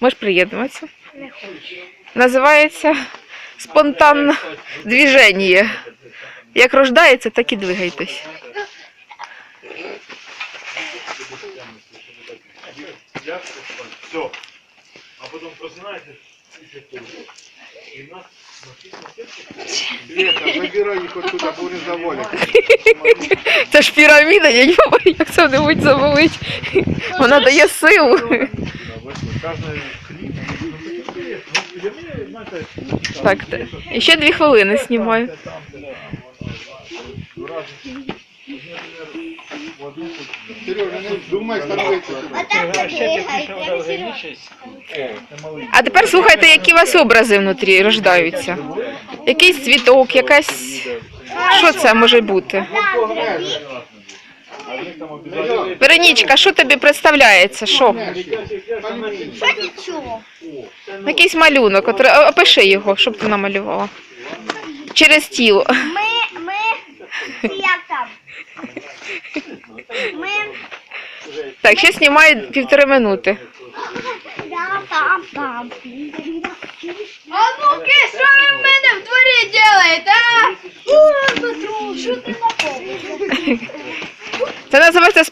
Можеш приєднуватися. Називається спонтанне движення. Як рождається, так і двигайтесь. Все. А и все И нас Света, забирай їх оттуда, бо вони завалять. Це ж піраміда, я не пам'ятаю, як це небудь завалить. Вона дає силу. Ну, знаете, Так, і ще дві хвилини знімаю. А тепер слухайте, які у вас образи внутрі рождаються. Якийсь цвіток, якась. Що це може бути? Веронічка, що тобі представляється? Що? Якийсь малюнок. Опиши його, щоб ти намалювала. Через тіло. Ми, ми, як там. Ми. Так, ще знімає півтори минути. Я. А ну-ки, що ви в мене в дворі робите, а? Що ти на Teraz zobacz te